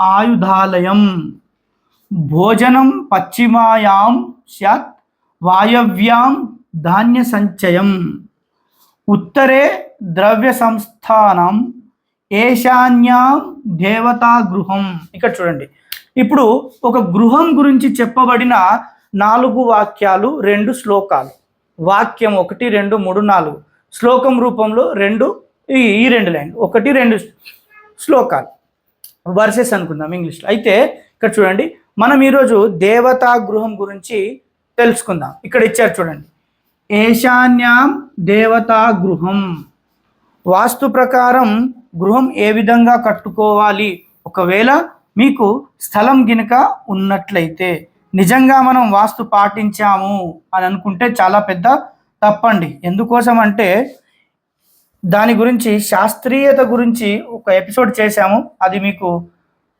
ఆయుధాలయం. భోజనం పశ్చిమాయాం స్యాత్ వాయవ్యాం ధాన్య సంచయం ఉత్తరే ద్రవ్య సంస్థానం ఏశాన్యాం దేవతా గృహం ఇక్కడ చూడండి. ఇప్పుడు ఒక గృహం గురించి చెప్పబడిన నాలుగు వాక్యాలు రెండు శ్లోకాలు. వాక్యం ఒకటి రెండు మూడు నాలుగు. శ్లోకం రూపంలో రెండు ఈ ఈ రెండు లైన్ ఒకటి రెండు శ్లోకాలు. వర్సెస్ అనుకుందాం ఇంగ్లీష్లో. అయితే ఇక్కడ చూడండి మనం ఈరోజు దేవతా గృహం గురించి తెలుసుకుందాం. ఇక్కడ ఇచ్చారు చూడండి ఏశాన్యాం దేవతా గృహం. వాస్తు ప్రకారం గృహం ఏ విధంగా కట్టుకోవాలి? ఒకవేళ మీకు స్థలం గినక ఉన్నట్లయితే నిజంగా మనం వాస్తు పాటించాము అని అనుకుంటే చాలా పెద్ద తప్పండి. ఎందుకోసం అంటే దాని గురించి శాస్త్రీయత గురించి ఒక ఎపిసోడ్ చేశాము. అది మీకు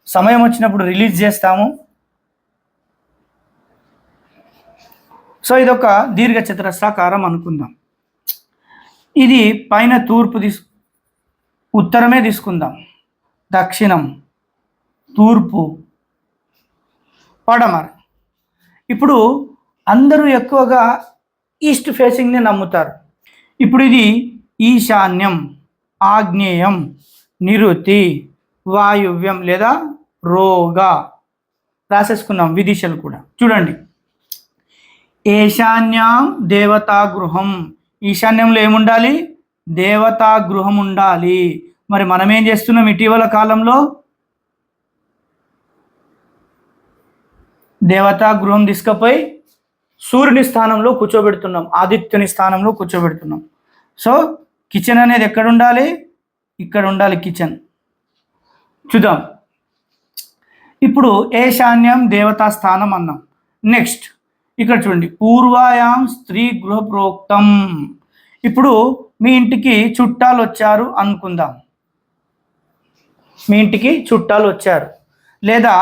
సమయం వచ్చినప్పుడు రిలీజ్ చేస్తాము. సో ఇదొక దీర్ఘ చతురస్రాకారం అనుకుందాం. ఇది పైన తూర్పు తీసు ఉత్తరమే తీసుకుందాం. దక్షిణం తూర్పు పడమర. ఇప్పుడు అందరూ ఎక్కువగా ఈస్ట్ ఫేసింగ్ని నమ్ముతారు. ఇప్పుడు ఇది ఈశాన్యం ఆగ్నేయం నిరుతి వాయువ్యం లేదా రోగ. రాసేసుకున్నాం విదిశలు కూడా. చూడండి. ఈశాన్యం దేవతా గృహం ఈశాన్యంలో ఏముండాలి? దేవతా గృహం ఉండాలి మరి మనం ఏం చేస్తున్నాం ఇటీవల కాలంలో? దేవతా గృహం తీసుకుపోయి సూర్యుని స్థానంలో కూర్చోబెడుతున్నాం ఆదిత్యుని స్థానంలో కూర్చోబెడుతున్నాం. సో కిచెన్ అనేది ఎక్కడ ఉండాలి? ఇక్కడ ఉండాలి కిచెన్. చూద్దాం. ఇప్పుడు ఏశాన్యం దేవతా స్థానం అన్నాం. నెక్స్ట్ ఇక్కడ చూడండి. పూర్వాయాం స్త్రీ గృహ ప్రోక్తం ఇప్పుడు మీ ఇంటికి చుట్టాలు వచ్చారు అనుకుందాం. మీ ఇంటికి చుట్టాలు వచ్చారు. లేదా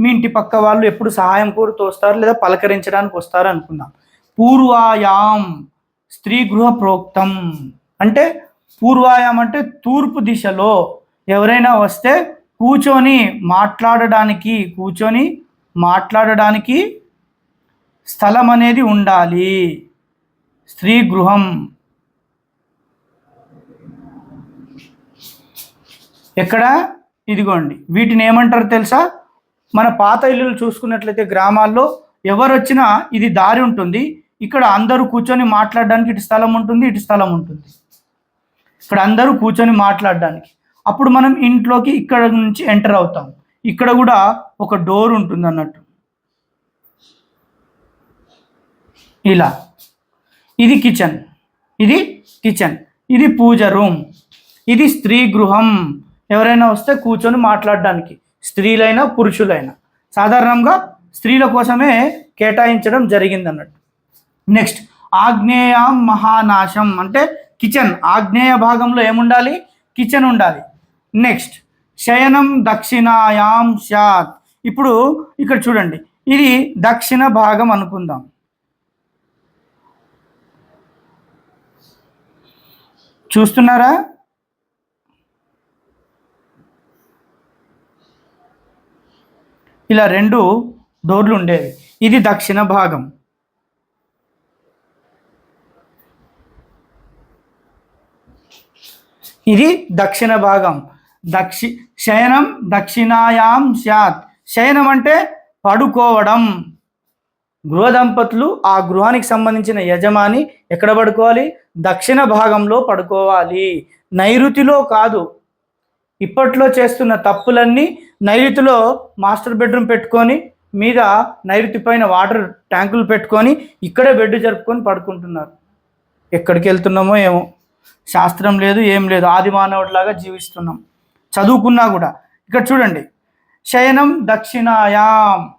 మీ ఇంటి పక్క వాళ్ళు ఎప్పుడు సహాయం కోరుతూ వస్తారు లేదా పలకరించడానికి వస్తారు అనుకుందాం. పూర్వాయాం స్త్రీ గృహ ప్రోక్తం అంటే పూర్వాయాం అంటే తూర్పు దిశలో ఎవరైనా వస్తే కూర్చొని మాట్లాడడానికి కూర్చొని మాట్లాడడానికి స్థలం అనేది ఉండాలి. స్త్రీ గృహం. ఎక్కడ? ఇదిగోండి. వీటిని ఏమంటారు తెలుసా? మన పాత ఇల్లులు చూసుకున్నట్లయితే గ్రామాల్లో ఎవరు వచ్చినా ఇది దారి ఉంటుంది. ఇక్కడ అందరూ కూర్చొని మాట్లాడడానికి ఇటు స్థలం ఉంటుంది ఇటు స్థలం ఉంటుంది. ఇక్కడ అందరూ కూర్చొని మాట్లాడడానికి. అప్పుడు మనం ఇంట్లోకి ఇక్కడ నుంచి ఎంటర్ అవుతాం. ఇక్కడ కూడా ఒక డోర్ ఉంటుంది అన్నట్టు. ఇలా. ఇది కిచెన్. ఇది కిచెన్. ఇది పూజ రూమ్. ఇది స్త్రీ గృహం. ఎవరైనా వస్తే కూర్చొని మాట్లాడడానికి. స్త్రీలైనా పురుషులైనా. సాధారణంగా స్త్రీల కోసమే కేటాయించడం జరిగింది అన్నట్టు. నెక్స్ట్ ఆగ్నేయం మహానాశం. అంటే కిచెన్ ఆగ్నేయ భాగంలో ఏముండాలి? కిచెన్ ఉండాలి. నెక్స్ట్ శయనం దక్షిణాయాం స్యాత్ ఇప్పుడు ఇక్కడ చూడండి ఇది దక్షిణ భాగం అనుకుందాం. చూస్తున్నారా? ఇలా రెండు డోర్లు ఉండేవి. ఇది దక్షిణ భాగం. ఇది దక్షిణ భాగం. దక్షి శయనం దక్షిణాయాం స్యాత్. శయనం అంటే పడుకోవడం. గృహ దంపతులు ఆ గృహానికి సంబంధించిన యజమాని ఎక్కడ పడుకోవాలి? దక్షిణ భాగంలో పడుకోవాలి. నైరుతిలో కాదు. ఇప్పట్లో చేస్తున్న తప్పులన్నీ నైరుతిలో మాస్టర్ బెడ్రూమ్ పెట్టుకొని మీద నైరుతి పైన వాటర్ ట్యాంకులు పెట్టుకొని ఇక్కడే బెడ్ జరుపుకొని పడుకుంటున్నారు. ఎక్కడికి వెళ్తున్నామో ఏమో. శాస్త్రం లేదు ఏం లేదు. ఆది మానవుడిలాగా జీవిస్తున్నాం. చదువుకున్నా కూడా. ఇక్కడ చూడండి. శయనం దక్షిణాయాం.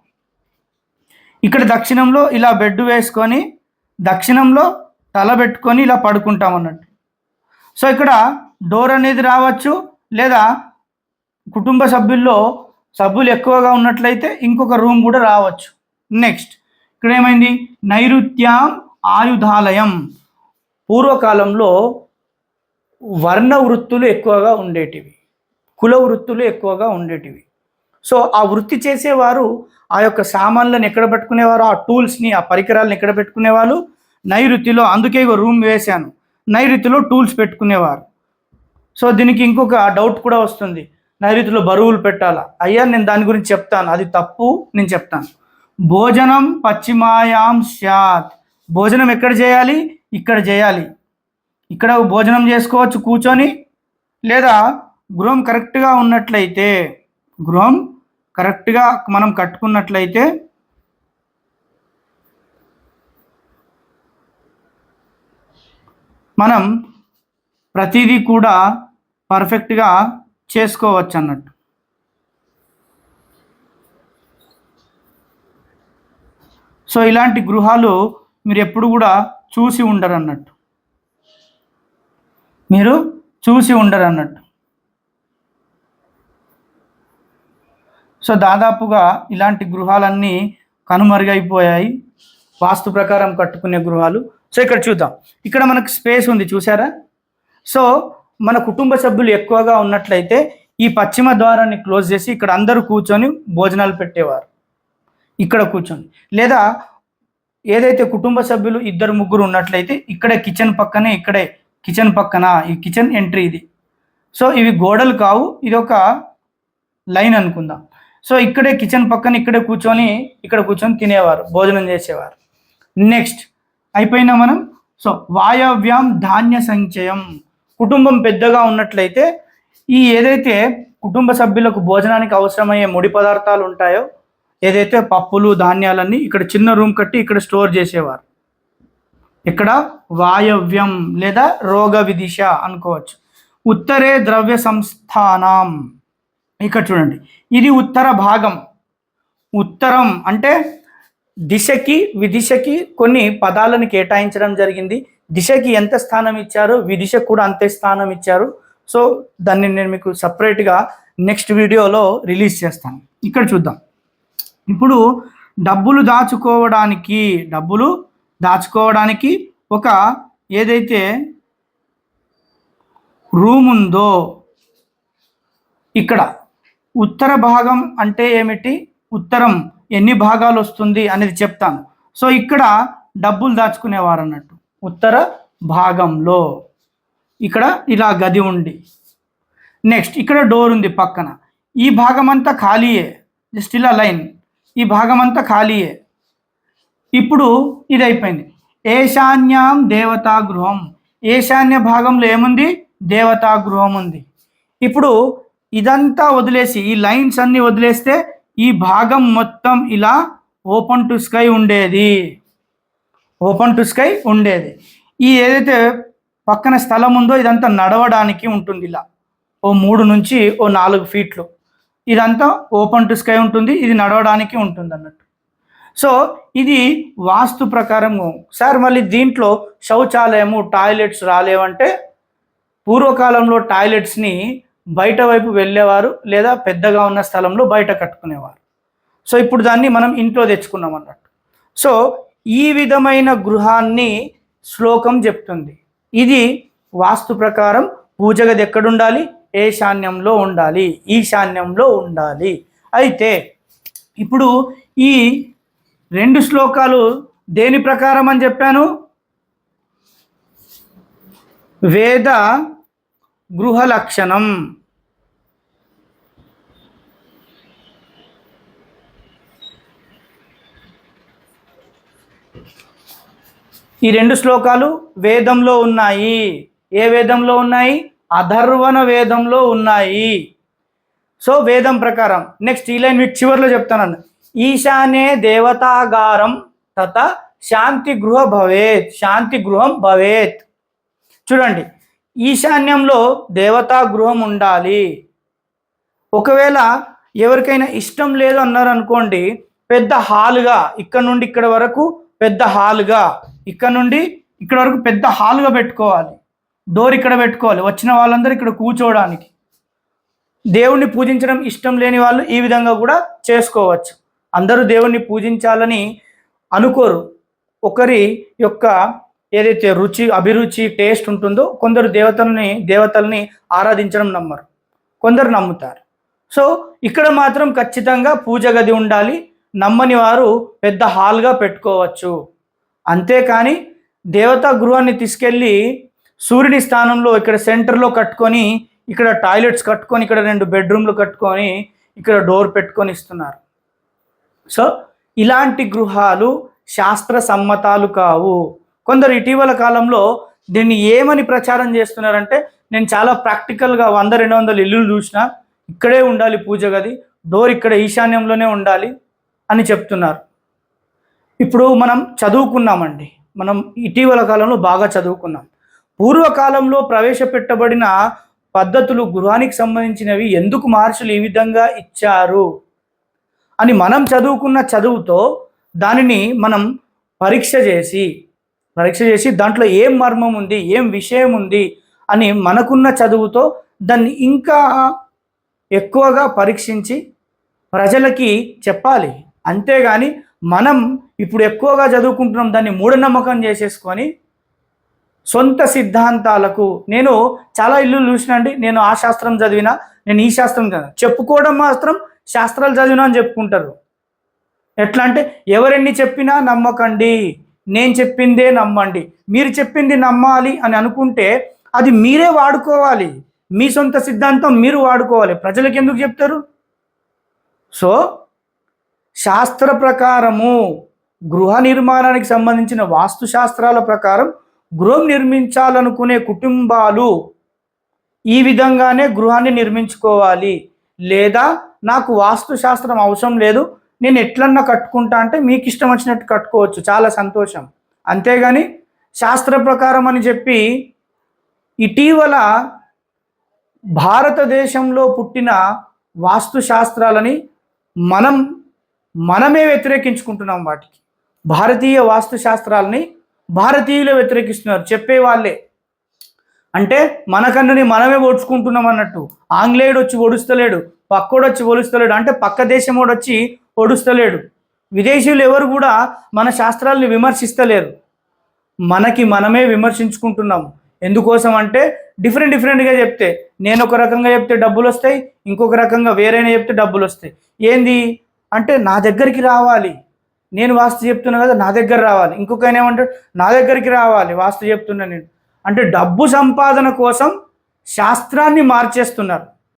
ఇక్కడ దక్షిణంలో ఇలా బెడ్ వేసుకొని దక్షిణంలో తల పెట్టుకొని ఇలా పడుకుంటాం అన్నట్టు. సో ఇక్కడ డోర్ అనేది రావచ్చు లేదా కుటుంబ సభ్యుల్లో సభ్యులు ఎక్కువగా ఉన్నట్లయితే ఇంకొక రూమ్ కూడా రావచ్చు. నెక్స్ట్ ఇక్కడ ఏమైంది? నైరుత్యం ఆయుధాలయం. పూర్వకాలంలో వర్ణ వృత్తులు ఎక్కువగా ఉండేటివి కుల వృత్తులు ఎక్కువగా ఉండేటివి. సో ఆ వృత్తి చేసేవారు ఆ యొక్క సామాన్లను ఎక్కడ పెట్టుకునేవారు ఆ టూల్స్ని ఆ పరికరాలను ఎక్కడ పెట్టుకునేవాళ్ళు నైరుతిలో అందుకే ఇగో రూమ్ వేశాను. నైరుతిలో టూల్స్ పెట్టుకునేవారు. సో దీనికి ఇంకొక డౌట్ కూడా వస్తుంది. నైరుతిలో బరువులు పెట్టాలా? అయ్యా నేను దాని గురించి చెప్తాను. అది తప్పు నేను చెప్తాను. భోజనం పశ్చిమాయాం స్యాత్. భోజనం ఎక్కడ చేయాలి? ఇక్కడ చేయాలి. ఇక్కడ భోజనం చేసుకోవచ్చు కూర్చొని లేదా గృహం కరెక్ట్గా ఉన్నట్లయితే గృహం కరెక్ట్గా మనం కట్టుకున్నట్లయితే మనం ప్రతిదీ కూడా పర్ఫెక్ట్గా చేసుకోవచ్చు అన్నట్టు సో ఇలాంటి గృహాలు మీరు ఎప్పుడు కూడా చూసి ఉండరు అన్నట్టు మీరు చూసి ఉండరు అన్నట్టు. సో దాదాపుగా ఇలాంటి గృహాలన్నీ కనుమరుగైపోయాయి. వాస్తు ప్రకారం కట్టుకునే గృహాలు. సో ఇక్కడ చూద్దాం. ఇక్కడ మనకు స్పేస్ ఉంది చూసారా సో మన కుటుంబ సభ్యులు ఎక్కువగా ఉన్నట్లయితే ఈ పశ్చిమ ద్వారాన్ని క్లోజ్ చేసి ఇక్కడ అందరూ కూర్చొని భోజనాలు పెట్టేవారు. ఇక్కడ కూర్చొని. లేదా ఏదైతే కుటుంబ సభ్యులు ఇద్దరు ముగ్గురు ఉన్నట్లయితే ఇక్కడే కిచెన్ పక్కనే ఇక్కడే కిచెన్ పక్కన ఈ కిచెన్ ఎంట్రీ ఇది. సో ఇవి గోడలు కావు. ఇది ఒక లైన్ అనుకుందాం. సో ఇక్కడే కిచెన్ పక్కన ఇక్కడే కూర్చొని ఇక్కడ కూర్చొని తినేవారు భోజనం చేసేవారు. నెక్స్ట్ అయిపోయినా మనం సో వాయవ్యం ధాన్య సంచయం. కుటుంబం పెద్దగా ఉన్నట్లయితే ఈ ఏదైతే కుటుంబ సభ్యులకు భోజనానికి అవసరమయ్యే ముడి పదార్థాలు ఉంటాయో ఏదైతే పప్పులు ధాన్యాలన్నీ ఇక్కడ చిన్న రూమ్ కట్టి ఇక్కడ స్టోర్ చేసేవారు. ఇక్కడ వాయవ్యం లేదా రోగ విదిశ అనుకోవచ్చు. ఉత్తరే ద్రవ్య సంస్థానం. ఇక్కడ చూడండి. ఇది ఉత్తర భాగం. ఉత్తరం అంటే దిశకి విదిశకి కొన్ని పదాలను కేటాయించడం జరిగింది. దిశకి ఎంత స్థానం ఇచ్చారో? విదిశకు కూడా అంతే స్థానం ఇచ్చారు. సో దాన్ని నేను మీకు సపరేట్గా నెక్స్ట్ వీడియోలో రిలీజ్ చేస్తాను. ఇక్కడ చూద్దాం. ఇప్పుడు డబ్బులు దాచుకోవడానికి డబ్బులు దాచుకోవడానికి ఒక ఏదైతే రూమ్ ఉందో ఇక్కడ ఉత్తర భాగం అంటే ఏమిటి? ఉత్తరం ఎన్ని భాగాలు వస్తుంది అనేది చెప్తాను. సో ఇక్కడ డబ్బులు దాచుకునేవారు అన్నట్టు. ఉత్తర భాగంలో ఇక్కడ ఇలా గది ఉండి నెక్స్ట్ ఇక్కడ డోర్ ఉంది పక్కన. ఈ భాగం అంతా ఖాళీయే. జస్ట్ ఇలా లైన్. ఈ భాగం అంతా ఖాళీయే. ఇప్పుడు ఇది అయిపోయింది ఏశాన్యం దేవతా గృహం. ఈశాన్య భాగంలో ఏముంది? దేవతా గృహం ఉంది. ఇప్పుడు ఇదంతా వదిలేసి ఈ లైన్స్ అన్ని వదిలేస్తే ఈ భాగం మొత్తం ఇలా ఓపెన్ టు స్కై ఉండేది. ఓపెన్ టు స్కై ఉండేది. ఈ ఏదైతే పక్కన స్థలం ఉందో ఇదంతా నడవడానికి ఉంటుంది ఇలా. ఓ మూడు నుంచి ఓ నాలుగు ఫీట్లు. ఇదంతా ఓపెన్ టు స్కై ఉంటుంది. ఇది నడవడానికి ఉంటుంది అన్నట్టు. సో ఇది వాస్తు ప్రకారం సార్ మళ్ళీ దీంట్లో శౌచాలయము టాయిలెట్స్ రాలేవంటే పూర్వకాలంలో టాయిలెట్స్ని బయట వైపు వెళ్ళేవారు లేదా పెద్దగా ఉన్న స్థలంలో బయట కట్టుకునేవారు. సో ఇప్పుడు దాన్ని మనం ఇంట్లో తెచ్చుకున్నాం అన్నట్టు. సో ఈ విధమైన గృహాన్ని శ్లోకం చెప్తుంది. ఇది వాస్తు ప్రకారం పూజ గది ఎక్కడుండాలి? ఈశాన్యంలో ఉండాలి. ఈశాన్యంలో ఉండాలి. అయితే ఇప్పుడు ఈ రెండు శ్లోకాలు దేని ప్రకారం అని చెప్పాను? వేద గృహ లక్షణం ఈ రెండు శ్లోకాలు వేదంలో ఉన్నాయి. ఏ వేదంలో ఉన్నాయి? అధర్వణ వేదంలో ఉన్నాయి. సో వేదం ప్రకారం. నెక్స్ట్ ఈ లైన్ మీకు చివరిలో చెప్తాను ఈశాన్యే దేవతాగారం తత శాంతి గృహ భవేత్ శాంతి గృహం భవేత్. చూడండి ఈశాన్యంలో దేవతా గృహం ఉండాలి. ఒకవేళ ఎవరికైనా ఇష్టం లేదు అన్నారనుకోండి పెద్ద హాల్గా ఇక్కడ నుండి ఇక్కడ వరకు పెద్ద హాల్గా ఇక్కడ నుండి ఇక్కడ వరకు పెద్ద హాల్గా పెట్టుకోవాలి. డోర్ ఇక్కడ పెట్టుకోవాలి వచ్చిన వాళ్ళందరూ ఇక్కడ కూర్చోవడానికి. దేవుణ్ణి పూజించడం ఇష్టం లేని వాళ్ళు ఈ విధంగా కూడా చేసుకోవచ్చు. అందరూ దేవుణ్ణి పూజించాలని అనుకోరు. ఒకరి యొక్క ఏదైతే రుచి అభిరుచి టేస్ట్ ఉంటుందో కొందరు దేవతల్ని దేవతల్ని ఆరాధించడం నమ్మరు. కొందరు నమ్ముతారు. సో ఇక్కడ మాత్రం ఖచ్చితంగా పూజ గది ఉండాలి. నమ్మని వారు పెద్ద హాల్గా పెట్టుకోవచ్చు. అంతేకాని దేవతా గృహాన్ని తీసుకెళ్ళి సూర్యుని స్థానంలో ఇక్కడ సెంటర్లో కట్టుకొని ఇక్కడ టాయిలెట్స్ కట్టుకొని ఇక్కడ రెండు బెడ్రూమ్లు కట్టుకొని ఇక్కడ డోర్ పెట్టుకొని ఇస్తున్నారు. సో ఇలాంటి గృహాలు శాస్త్ర సమ్మతాలు కావు. కొందరు ఇటీవల కాలంలో దీన్ని ఏమని ప్రచారం చేస్తున్నారంటే నేను చాలా ప్రాక్టికల్గా వంద రెండు వందల ఇల్లులు చూసిన ఇక్కడే ఉండాలి పూజ గది డోర్ ఇక్కడ ఈశాన్యంలోనే ఉండాలి అని చెప్తున్నారు. ఇప్పుడు మనం చదువుకున్నామండి. మనం ఇటీవల కాలంలో బాగా చదువుకున్నాం. పూర్వకాలంలో ప్రవేశపెట్టబడిన పద్ధతులు గృహానికి సంబంధించినవి ఎందుకు మార్షులు ఈ విధంగా ఇచ్చారు? అని మనం చదువుకున్న చదువుతో దానిని మనం పరీక్ష చేసి పరీక్ష చేసి దాంట్లో ఏం మర్మం ఉంది ఏం విషయం ఉంది అని మనకున్న చదువుతో దాన్ని ఇంకా ఎక్కువగా పరీక్షించి ప్రజలకి చెప్పాలి. అంతేగాని మనం ఇప్పుడు ఎక్కువగా చదువుకుంటున్నాం దాన్ని మూఢనమ్మకం చేసేసుకొని సొంత సిద్ధాంతాలకు నేను చాలా ఇల్లు చూసినా అండి నేను ఆ శాస్త్రం చదివిన నేను ఈ శాస్త్రం చదివిన చెప్పుకోవడం మాత్రం శాస్త్రాలు చదివినా అని చెప్పుకుంటారు. ఎట్లా అంటే ఎవరెన్ని చెప్పినా నమ్మకండి. నేను చెప్పిందే నమ్మండి. మీరు చెప్పింది నమ్మాలి అని అనుకుంటే అది మీరే వాడుకోవాలి. మీ సొంత సిద్ధాంతం మీరు వాడుకోవాలి. ప్రజలకు ఎందుకు చెప్తారు? సో శాస్త్ర ప్రకారము గృహ నిర్మాణానికి సంబంధించిన వాస్తు శాస్త్రాల ప్రకారం గృహం నిర్మించాలనుకునే కుటుంబాలు ఈ విధంగానే గృహాన్ని నిర్మించుకోవాలి. లేదా నాకు వాస్తు శాస్త్రం అవసరం లేదు నేను ఎట్లన్నా కట్టుకుంటా అంటే మీకు ఇష్టం వచ్చినట్టు కట్టుకోవచ్చు. చాలా సంతోషం. అంతేగాని శాస్త్ర ప్రకారం అని చెప్పి ఇటీవల భారతదేశంలో పుట్టిన వాస్తు శాస్త్రాలని మనం మనమే వ్యతిరేకించుకుంటున్నాం వాటికి. భారతీయ వాస్తు శాస్త్రాలని భారతీయులే వ్యతిరేకిస్తున్నారు. చెప్పే వాళ్ళే అంటే మన కన్నుని మనమే పొడుచుకుంటున్నాం అన్నట్టు. ఆంగ్లేయుడు వచ్చి ఒడుస్తలేడు పక్కోడు వచ్చి ఒలుస్తలేడు అంటే పక్క దేశమోడు వచ్చి ఒడుస్తలేడు విదేశీయులు ఎవరు కూడా మన శాస్త్రాలని విమర్శిస్తలేరు. మనకి మనమే విమర్శించుకుంటున్నాం ఎందుకోసం అంటే డిఫరెంట్ డిఫరెంట్గా చెప్తే నేను ఒక రకంగా చెప్తే డబ్బులు వస్తాయి ఇంకొక రకంగా వేరైనా చెప్తే డబ్బులు వస్తాయి ఏంది? అంటే నా దగ్గరికి రావాలి. నేను వాస్తు చెప్తున్నా కదా నా దగ్గర రావాలి. ఇంకొక ఆయన ఏమంటాడు? నా దగ్గరికి రావాలి వాస్తు చెప్తున్నా నేను. అంటే డబ్బు సంపాదన కోసం శాస్త్రాన్ని మార్చేస్తున్నారు.